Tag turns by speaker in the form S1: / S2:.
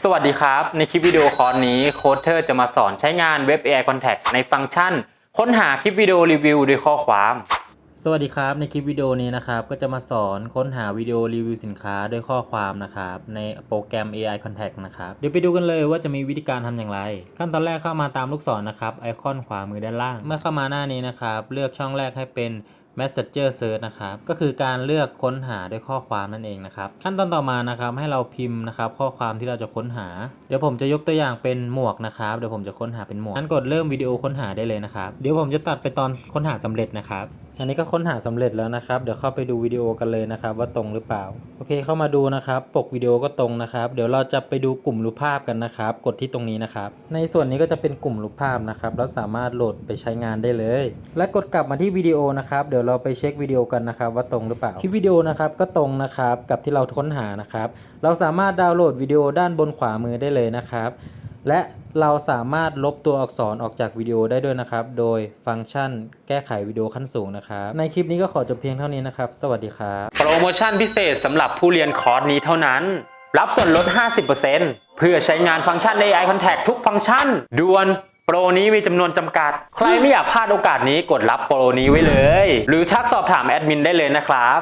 S1: สวัสดีครับ ในคลิปวิดีโอคอร์สนี้โค้ดเทอร์จะมาสอนใช้งานเว็บ AI Contact ในฟังก์ชัน ค้นหาคลิปวิดีโอรีวิวด้วยข้อความ สวัสดีครับในคลิปวิดีโอนี้นะครับก็จะมาสอนค้นหาวิดีโอรีวิวสินค้าด้วยข้อความนะครับในโปรแกรม AI Contact นะครับเดี๋ยวไปดูกันเลยว่าจะมีวิธีการทำอย่างไร ขั้นตอนแรกเข้ามาตามลูกศรนะครับไอคอนขวามือด้านล่าง เมื่อเข้ามาหน้านี้นะครับเลือกช่องแรกให้เป็น Messenger Search นะครับก็คือการเลือกค้นหาด้วยข้อความนั่นเองนะครับขั้นตอนต่อมานะครับให้เราพิมพ์นะครับข้อความที่เราจะค้นหา เดี๋ยวผมจะยกตัวอย่างเป็นหมวกนะครับเดี๋ยวผมจะค้นหาเป็นหมวกนั้นกดเริ่มวิดีโอค้นหาได้เลยนะครับเดี๋ยวผมจะตัดไปตอนค้นหาสำเร็จนะครับ อันนี้ก็ค้นหาสำเร็จแล้วนะครับ เดี๋ยวเข้าไปดูวิดีโอกันเลยนะครับ ว่าตรงหรือเปล่า โอเคเข้ามาดูนะครับ ปกวิดีโอก็ตรงนะครับ เดี๋ยวเราจะไปดูกลุ่มรูปภาพกันนะครับ กดที่ตรงนี้นะครับ ในส่วนนี้ก็จะเป็นกลุ่มรูปภาพนะครับแล้วสามารถโหลดไปใช้งานได้เลย และกดกลับมาที่วิดีโอนะครับ เดี๋ยวเราไปเช็ควิดีโอกันนะครับ ว่าตรงหรือเปล่าคลิปวิดีโอนะครับก็ตรงนะครับกับที่เราค้นหานะครับ เราสามารถดาวน์โหลดวิดีโอด้านบนขวามือได้เลยนะครับ และเราสามารถลบตัวอักษรออกจากวิดีโอได้ด้วยนะครับ โดยฟังก์ชันแก้ไขวิดีโอขั้นสูงนะครับ ในคลิปนี้ก็ขอจบเพียงเท่านี้นะครับ สวัสดีครับ โปรโมชั่นพิเศษสำหรับผู้เรียนคอร์สนี้เท่านั้น รับส่วนลด 50%เพื่อใช้งานฟังก์ชัน AI Contact ทุกฟังก์ชันด่วนโปรนี้มีจำนวนจำกัด ใครไม่อยากพลาดโอกาสนี้กดรับโปรนี้ไว้เลย หรือทักสอบถามแอดมินได้เลยนะครับ